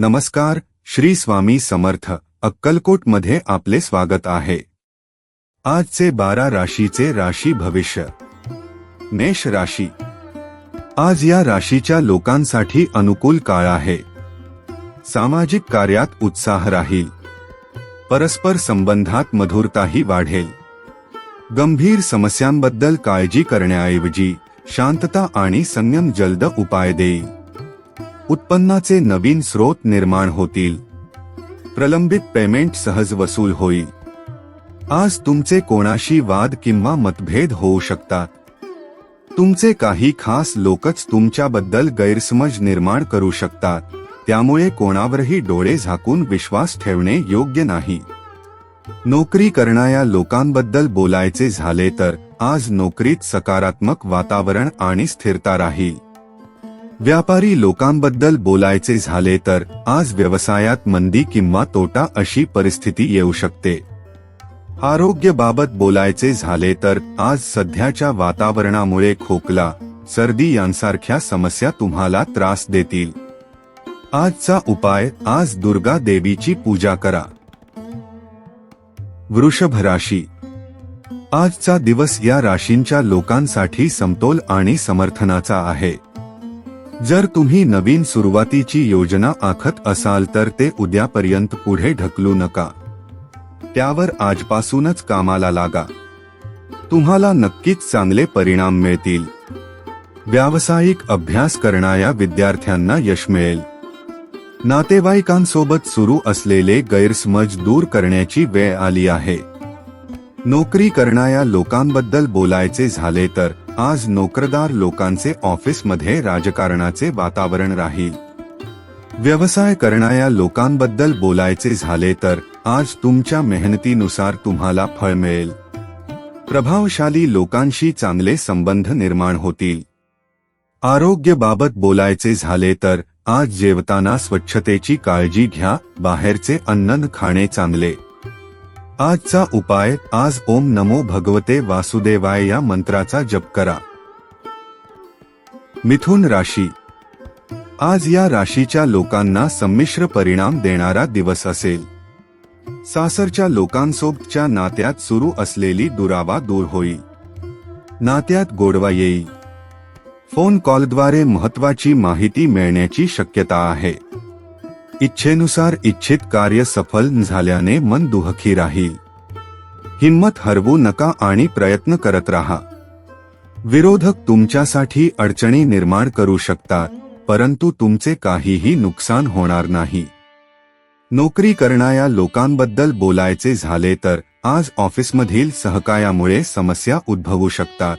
नमस्कार श्री स्वामी समर्थ अक्कलकोटमध्ये आपले स्वागत आहे. आजचे बारा राशीचे राशी भविष्य. मेष राशी. आज या राशीच्या लोकांसाठी अनुकूल काळ आहे. सामाजिक कार्यात उत्साह राहील. परस्पर संबंधात मधुरताही वाढेल. गंभीर समस्यांबद्दल काळजी करण्याऐवजी शांतता आणि संयम जलद उपाय देईल. उत्पन्नाचे नवीन स्रोत निर्माण होतील. प्रलंबित पेमेंट सहज वसूल होईल. आज तुमचे कोणाशी वाद किंवा मतभेद होऊ शकतात. तुमचे काही खास लोकच तुमच्याबद्दल गैरसमज निर्माण करू शकतात. त्यामुळे कोणावरही डोळे झाकून विश्वास ठेवणे योग्य नाही. नोकरी करणाऱ्या लोकांबद्दल बोलायचे झाले तर आज नोकरीत सकारात्मक वातावरण आणि स्थिरता राहील. व्यापारी लोकांबद्दल बोलायचे झाले तर आज व्यवसायात मंदी किंवा तोटा अशी परिस्थिती येऊ शकते. आरोग्यबाबत बोलायचे झाले तर आज सध्याच्या वातावरणामुळे खोकला सर्दी यांसारख्या समस्या तुम्हाला त्रास देतील. आजचा उपाय आज दुर्गा देवीची पूजा करा. वृषभ राशी. आजचा दिवस या राशींच्या लोकांसाठी समतोल आणि समर्थनाचा आहे. जर तुम्ही नवीन सुरुवातीची योजना आखत असाल तर ते उद्यापर्यंत पुढे ढकलू नका. त्यावर आजपासूनच कामाला लागा. तुम्हाला नक्कीच चांगले परिणाम मिळतील. व्यावसायिक अभ्यास करणाऱ्या विद्यार्थ्यांना यश मिळेल. नातेवाईकांसोबत सुरू असलेले गैरसमज दूर करण्याची वेळ आली आहे. नोकरी करणाऱ्या लोकांबद्दल बोलायचे झाले तर आज नोकरदार लोकांचे ऑफिसमध्ये राजकारणाचे वातावरण राहील. व्यवसाय करणाऱ्या लोकांबद्दल बोलायचे झाले तर आज तुमच्या मेहनतीनुसार तुम्हाला फळ मिळेल. प्रभावशाली लोकांशी चांगले संबंध निर्माण होतील. आरोग्यबाबत बोलायचे झाले तर आज जेवताना स्वच्छतेची काळजी घ्या बाहेरचे अन्न खाणे चांगले. आजचा उपाय आज ओम नमो भगवते वासुदेवाय या मंत्राचा जप करा. मिथुन राशी. आज या राशीच्या लोकांना संमिश्र परिणाम देणारा दिवस असेल. सासरच्या लोकांसोबतच्या नात्यात सुरू असलेली दुरावा दूर होईल. नात्यात गोडवा येईल. फोन कॉलद्वारे महत्वाची माहिती मिळण्याची शक्यता आहे. इच्छेनुसार इच्छित कार्य सफल झाल्याने मन दुहखी राहील. हिंमत हरवू नका आणि प्रयत्न करत राहा. विरोधक तुमच्यासाठी अडचणी निर्माण करू शकतात परंतु तुमचे काहीही नुकसान होणार नाही. नोकरी करणाऱ्या लोकांबद्दल बोलायचे झाले तर आज ऑफिसमधील सहकायामुळे समस्या उद्भवू शकतात.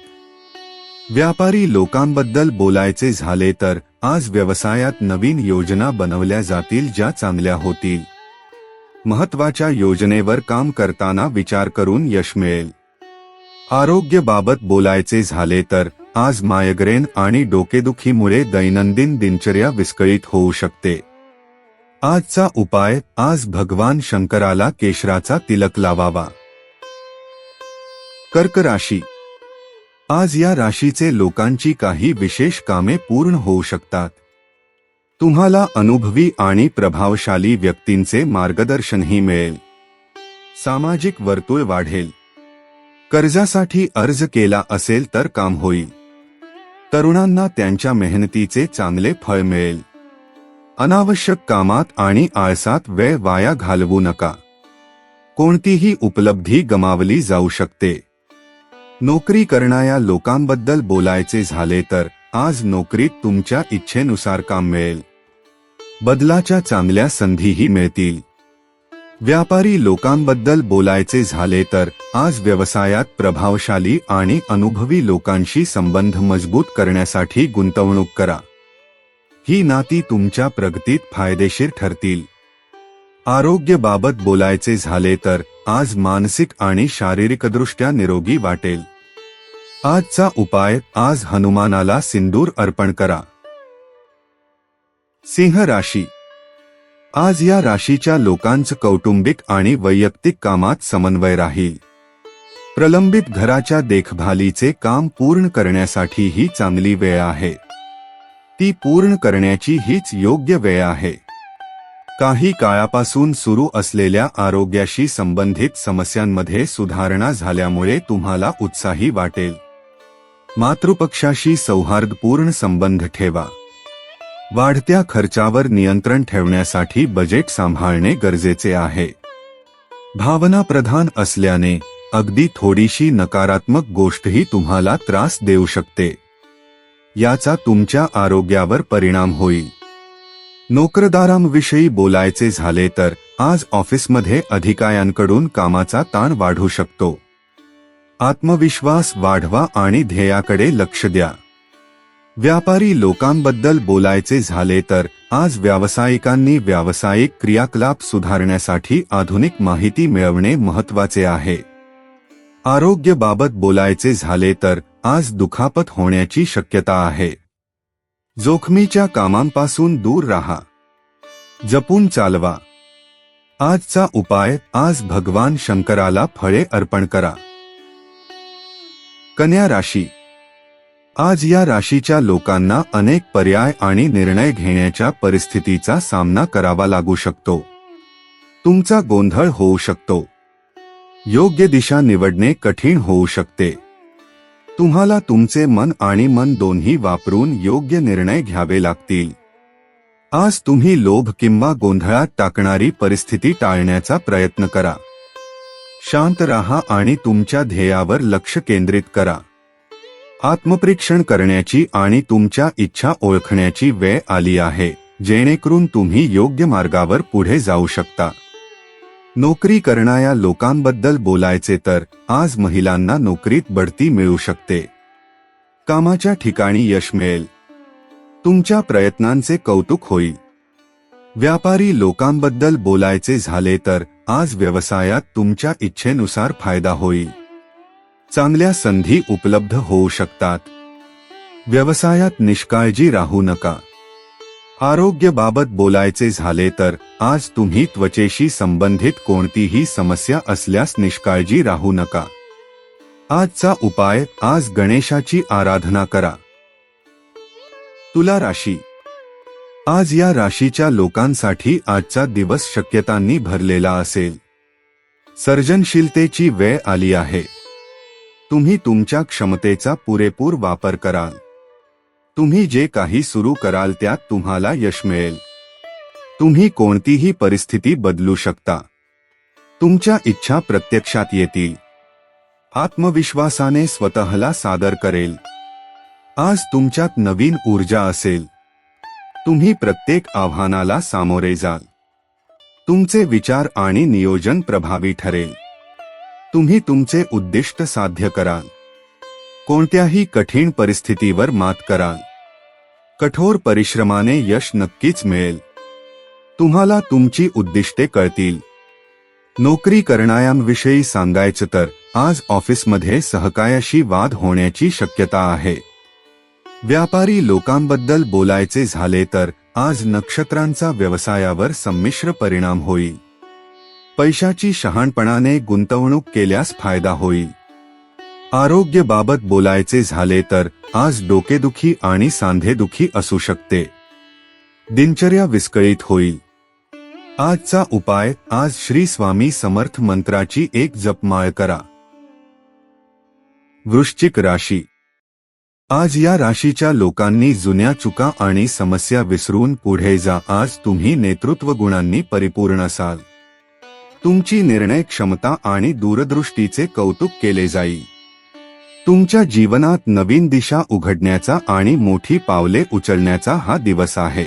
व्यापारी लोकांबद्दल बोलायचे झाले तर आज व्यवसायात नवीन योजना बनवल्या जातील ज्या चांगल्या होतील. महत्त्वाच्या योजनेवर काम करताना विचार करून यश मिळेल. आरोग्यबाबत बोलायचे झाले तर आज मायग्रेन आणि डोकेदुखीमुळे दैनंदिन दिनचर्या विस्कळीत होऊ शकते. आजचा उपाय आज भगवान शंकराला केशराचा तिलक लावावा. कर्क राशी आज या राशीचे लोकांची काही विशेष कामे पूर्ण होऊ शकतात. तुम्हाला अनुभवी आणि प्रभावशाली व्यक्तींचे मार्गदर्शनही मिळेल. सामाजिक वर्तुळ वाढेल. कर्जासाठी अर्ज केला असेल तर काम होईल. तरुणांना त्यांच्या मेहनतीचे चांगले फळ मिळेल. अनावश्यक कामात आणि आळसात वेळ वाया घालवू नका. कोणतीही उपलब्धी गमावली जाऊ शकते. नोकरी करणाऱ्या लोकांबद्दल बोलायचे झाले तर आज नोकरीत तुमच्या इच्छेनुसार काम मिळेल. बदलाच्या चांगल्या संधीही मिळतील. व्यापारी लोकांबद्दल बोलायचे झाले तर आज व्यवसायात प्रभावशाली आणि अनुभवी लोकांशी संबंध मजबूत करण्यासाठी गुंतवणूक करा. ही नाती तुमच्या प्रगतीत फायदेशीर ठरतील. आरोग्याबाबत बोलायचे झाले तर आज मानसिक आणि शारीरिकदृष्ट्या निरोगी वाटेल. आजचा उपाय आज हनुमानाला सिंदूर अर्पण करा. सिंह राशी. आज या राशीच्या लोकांचं कौटुंबिक आणि वैयक्तिक कामात समन्वय राहील. प्रलंबित घराच्या देखभालीचे काम पूर्ण करण्यासाठी ही चांगली वेळ आहे. ती पूर्ण करण्याची हीच योग्य वेळ आहे. काही काळापासून सुरू असलेल्या आरोग्याशी संबंधित समस्यांमध्ये सुधारणा झाल्यामुळे तुम्हाला उत्साही वाटेल. मातृपक्षाशी सौहार्दपूर्ण संबंध ठेवा. वाढत्या खर्चावर नियंत्रण ठेवण्यासाठी बजेट सांभाळणे गरजेचे आहे. भावना प्रधान असल्याने अगदी थोडीशी नकारात्मक गोष्टही तुम्हाला त्रास देऊ शकते. याचा तुमच्या आरोग्यावर परिणाम होईल. नोकरदारांविषयी बोलायचे झाले तर आज ऑफिसमध्ये अधिकाऱ्यांकडून कामाचा ताण वाढू शकतो. आत्मविश्वास वाढवा आणि ध्येयाकडे लक्ष द्या. व्यापारी लोकांबद्दल बोलायचे झाले तर आज व्यावसायिकांनी व्यावसायिक क्रियाकलाप सुधारण्यासाठी आधुनिक माहिती मिळवणे महत्त्वाचे आहे. आरोग्यबाबत बोलायचे झाले तर आज दुखापत होण्याची शक्यता आहे. जोखमीच्या कामांपासून दूर राहा. जपून चालवा. आजचा उपाय आज भगवान शंकराला फळे अर्पण करा. कन्या राशी. आज या राशीच्या लोकांना अनेक पर्याय आणि निर्णय घेण्याच्या परिस्थितीचा सामना करावा लागू शकतो. तुमचा गोंधळ होऊ शकतो. योग्य दिशा निवडणे कठीण होऊ शकते. तुम्हाला तुमचे मन आणि मन दोन्ही वापरून योग्य निर्णय घ्यावे लागतील. आज तुम्ही लोभ किंवा गोंधळात टाकणारी परिस्थिती टाळण्याचा प्रयत्न करा. शांत राहा आणि तुमच्या ध्येयावर लक्ष केंद्रित करा. आत्मपरीक्षण करण्याची आणि तुमच्या इच्छा ओळखण्याची वेळ आली आहे जेणेकरून तुम्ही योग्य मार्गावर पुढे जाऊ शकता. नोकरी करणाऱ्या लोकांबद्दल बोलायचे तर आज महिलांना नोकरीत बढती मिळू शकते. कामाच्या ठिकाणी यश मिळेल. तुमच्या प्रयत्नांचे कौतुक होईल. व्यापारी लोकांबद्दल बोलायचे झाले तर आज व्यवसायात तुमच्या इच्छेनुसार फायदा होईल. चांगल्या संधी उपलब्ध होऊ शकतात. व्यवसायात निष्काळजी राहू नका. आरोग्याबाबत बोलायचे झाले तर आज तुम्ही त्वचेशी संबंधित कोणतीही समस्या असल्यास निष्काळजी राहू नका. आजचा उपाय आज गणेशाची आराधना करा. तुला राशी आज या राशीच्या लोकांसाठी आजचा दिवस शक्यतांनी भरलेला असेल. सर्जनशीलतेची वेळ आली आहे. तुम्ही तुमच्या क्षमतेचा पुरेपूर वापर कराल. तुम्ही जे काही सुरू कराल त्यात तुम्हाला यश मिळेल. तुम्ही कोणतीही परिस्थिती बदलू शकता. तुमच्या इच्छा प्रत्यक्षात येतील. आत्मविश्वासाने स्वतःला सादर करेल. आज तुमच्यात नवीन ऊर्जा असेल. तुम्ही प्रत्येक आव्हानाला सामोरे जाल. तुमचे विचार आणि नियोजन प्रभावी ठरेल. तुम्ही तुमचे उद्दिष्ट साध्य कराल. कोणत्याही कठीण परिस्थितीवर मात कराल. कठोर परिश्रमाने यश नक्कीच मिळेल. तुम्हाला तुमची उद्दिष्टे कळतील. नोकरी करणाऱ्यांविषयी सांगायचं तर आज ऑफिसमध्ये सहकायाशी वाद होण्याची शक्यता आहे. व्यापारी लोकांबद्दल बोलायचे झाले तर आज नक्षत्रांचा व्यवसायावर संमिश्र परिणाम होईल. पैशाची शहाणपणाने गुंतवणूक केल्यास फायदा होईल. आरोग्यबाबत बोलायचे झाले तर आज डोकेदुखी आणि सांधेदुखी असू शकते. दिनचर्या विस्कळीत होईल. आजचा उपाय आज श्री स्वामी समर्थ मंत्राची एक जपमाळ करा. वृश्चिक राशी आज या राशीच्या लोकांनी जुन्या चुका आणि समस्या विसरून पुढे जा. आज तुम्ही नेतृत्व गुणांनी परिपूर्ण असाल तुमची निर्णय क्षमता आणि दूरदृष्टीचे कौतुक केले जाईल. तुमच्या जीवनात नवीन दिशा उघडण्याचा आणि मोठी पावले उचलण्याचा हा दिवस आहे.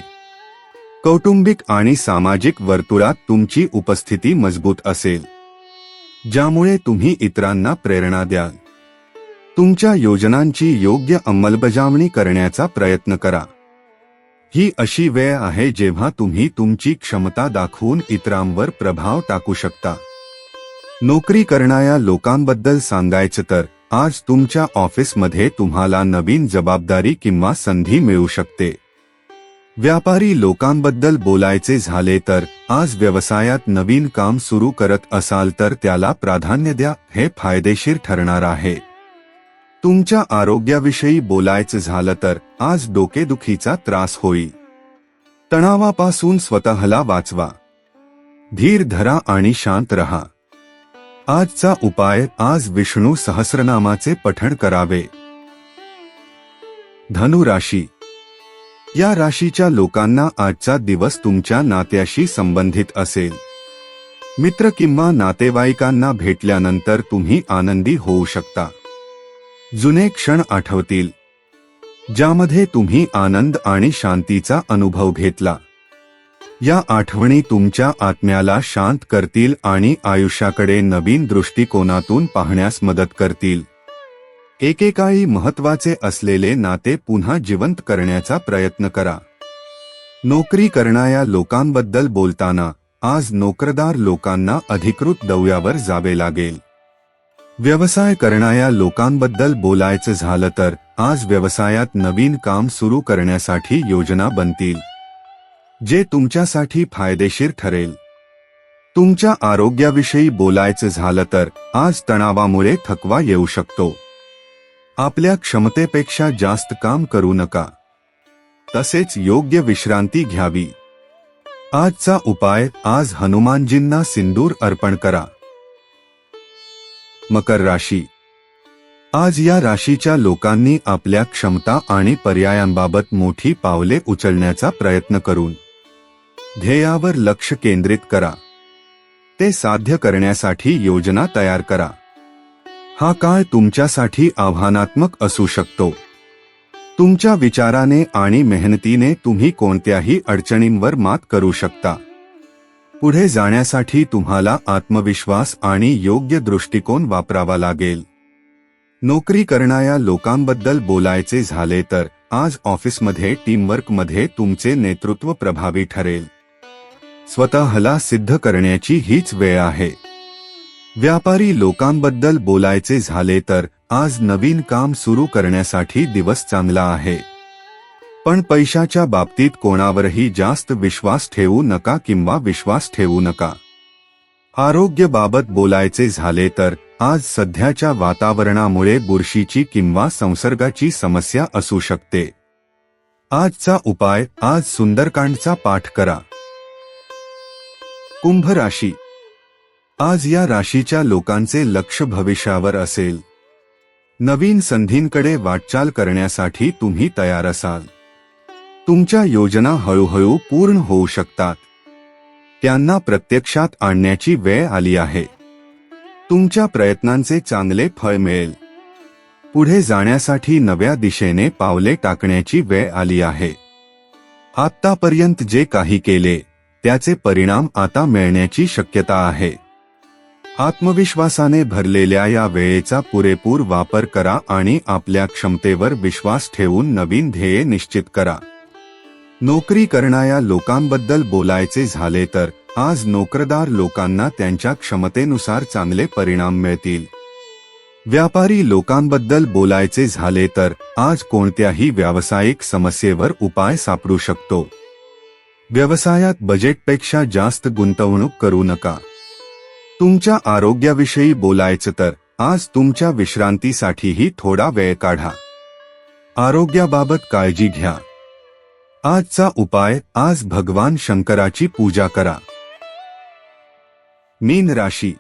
कौटुंबिक आणि सामाजिक वर्तुळात तुमची उपस्थिती मजबूत असेल. ज्यामुळे तुम्ही इतरांना प्रेरणा द्याल. तुमच्या योजनांची योग्य अंमलबजावणी करण्याचा प्रयत्न करा. ही अशी वेळ आहे जेव्हा तुम्ही तुमची क्षमता दाखवून इतरांवर प्रभाव टाकू शकता. नोकरी करणाऱ्या लोकांबद्दल सांगायचं तर आज तुमच्या ऑफिसमध्ये तुम्हाला नवीन जबाबदारी किंवा संधी मिळू शकते. व्यापारी लोकांबद्दल बोलायचे झाले तर आज व्यवसायात नवीन काम सुरू करत असाल तर त्याला प्राधान्य द्या हे फायदेशीर ठरणार आहे. तुमच्या आरोग्याविषयी बोलायचं झालं तर आज डोकेदुखीचा त्रास होईल. तणावापासून स्वतःला वाचवा. धीर धरा आणि शांत रहा. आजचा उपाय आज विष्णू सहस्रनामाचे पठण करावे. धनु राशी. या राशीच्या लोकांना आजचा दिवस तुमच्या नात्याशी संबंधित असेल. मित्र किंवा नातेवाईकांना भेटल्यानंतर तुम्ही आनंदी होऊ शकता. जुने क्षण आठवतील ज्यामध्ये तुम्ही आनंद आणि शांतीचा अनुभव घेतला. या आठवणी तुमच्या आत्म्याला शांत करतील आणि आयुष्याकडे नवीन दृष्टिकोनातून पाहण्यास मदत करतील. एकेकाळी महत्त्वाचे असलेले नाते पुन्हा जिवंत करण्याचा प्रयत्न करा. नोकरी करणाऱ्या लोकांबद्दल बोलताना आज नोकरदार लोकांना अधिकृत दौऱ्यावर जावे लागेल. व्यवसाय करणाऱ्या लोकांबद्दल बोलायचं झालं तर आज व्यवसायात नवीन काम सुरू करण्यासाठी योजना बनतील जे तुमच्यासाठी फायदेशीर ठरेल. तुमच्या आरोग्याविषयी बोलायचं झालं तर आज तणावामुळे थकवा येऊ शकतो. आपल्या क्षमतेपेक्षा जास्त काम करू नका. तसेच योग्य विश्रांती घ्यावी. आजचा उपाय आज हनुमानजींना सिंदूर अर्पण करा. मकर राशी. आज या राशीच्या लोकांनी आपल्या क्षमता आणि पर्यायांबाबत मोठी पावले उचलण्याचा प्रयत्न करून ध्येयावर लक्ष केंद्रित करा. ते साध्य करण्यासाठी योजना तयार करा. हा काळ तुमच्यासाठी आव्हानात्मक असू शकतो. तुमच्या विचाराने आणि मेहनतीने तुम्ही कोणत्याही अडचणींवर मात करू शकता. पुढे जाण्यासाठी तुम्हाला आत्मविश्वास आणि योग्य दृष्टिकोन वापरावा लागेल. नोकरी करणाऱ्या लोकांबद्दल बोलायचे झाले तर आज ऑफिसमध्ये टीमवर्कमध्ये तुमचे नेतृत्व प्रभावी ठरेल. स्वतःला सिद्ध करण्याची हीच वेळ आहे. व्यापारी लोकांबद्दल बोलायचे झाले तर आज नवीन काम सुरू करण्यासाठी दिवस चांगला आहे. पण पैशाच्या बाबतीत कोणावरही जास्त विश्वास ठेवू नका किंवा विश्वास ठेवू नका. आरोग्यबाबत बोलायचे झाले तर आज सध्याच्या वातावरणामुळे बुरशीची किंवा संसर्गाची समस्या असू शकते. आजचा उपाय आज सुंदरकांडचा पाठ करा. कुंभ राशी. आज या राशीच्या लोकांचे लक्ष भविष्यावर असेल. नवीन संधींकडे वाटचाल करण्यासाठी तुम्ही तयार असाल. तुमच्या योजना हळूहळू पूर्ण होऊ शकतात. त्यांना प्रत्यक्षात आणण्याची वेळ आली आहे. तुमच्या प्रयत्नांचे चांगले फळ मिळेल. पुढे जाण्यासाठी नव्या दिशेने पावले टाकण्याची वेळ आली आहे. आत्तापर्यंत जे काही केले त्याचे परिणाम आता मिळण्याची शक्यता आहे. आत्मविश्वासाने भरलेल्या या वेळेचा पुरेपूर वापर करा आणि आपल्या क्षमतेवर विश्वास ठेवून नवीन ध्येय निश्चित करा. नोकरी करणाऱ्या लोकांबद्दल बोलायचे झाले तर आज नोकरदार लोकांना त्यांच्या क्षमतेनुसार चांगले परिणाम मिळतील. व्यापारी लोकांबद्दल बोलायचे झाले तर आज कोणत्याही व्यावसायिक समस्येवर उपाय सापडू शकतो. व्यवसायात बजेटपेक्षा जास्त गुंतवणूक करू नका. तुमच्या आरोग्याविषयी बोलायचं तर आज तुमच्या विश्रांतीसाठीही थोडा वेळ काढा. आरोग्याबाबत काळजी घ्या. आजचा उपाय आज भगवान शंकराची पूजा करा. मीन राशी.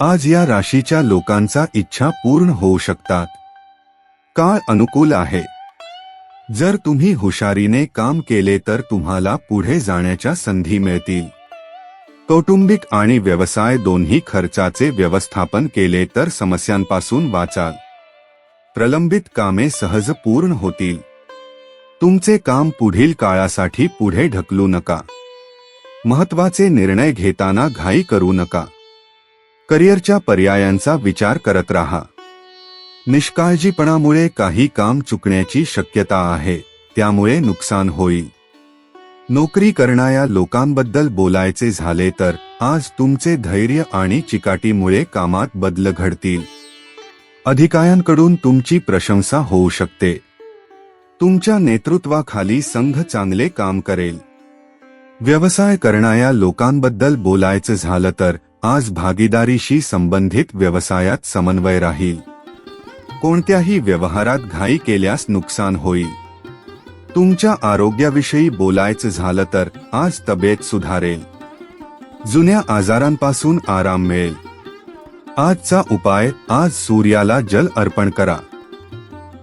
आज या राशीच्या लोकांचा इच्छा पूर्ण होऊ शकतात. काळ अनुकूल आहे. जर तुम्ही हुशारीने काम केले तर तुम्हाला पुढे जाण्याच्या संधी मिळतील. कौटुंबिक आणि व्यवसाय दोन्ही खर्चाचे व्यवस्थापन केले तर समस्यांपासून वाचाल. प्रलंबित कामे सहज पूर्ण होतील. तुमचे काम पुढील काळासाठी पुढे ढकलू नका. महत्त्वाचे निर्णय घेताना घाई करू नका. करिअरच्या पर्यायांचा विचार करत राहा. निष्काळजीपणामुळे काही काम चुकण्याची शक्यता आहे त्यामुळे नुकसान होईल. नोकरी करणाऱ्या लोकांबद्दल बोलायचे झाले तर आज तुमचे धैर्य आणि चिकाटीमुळे कामात बदल घडतील. अधिकाऱ्यांकडून तुमची प्रशंसा होऊ शकते. तुमच्या नेतृत्वाखाली संघ चांगले काम करेल. व्यवसाय करणाऱ्या लोकांबद्दल बोलायचं झालं तर आज भागीदारीशी संबंधित व्यवसायात समन्वय राहील. कोणत्याही व्यवहारात घाई केल्यास नुकसान होईल. तुमच्या आरोग्याविषयी बोलायचं झालं तर आज तब्येत सुधारेल. जुन्या आजारांपासून आराम मिळेल. आजचा उपाय आज सूर्याला जल अर्पण करा.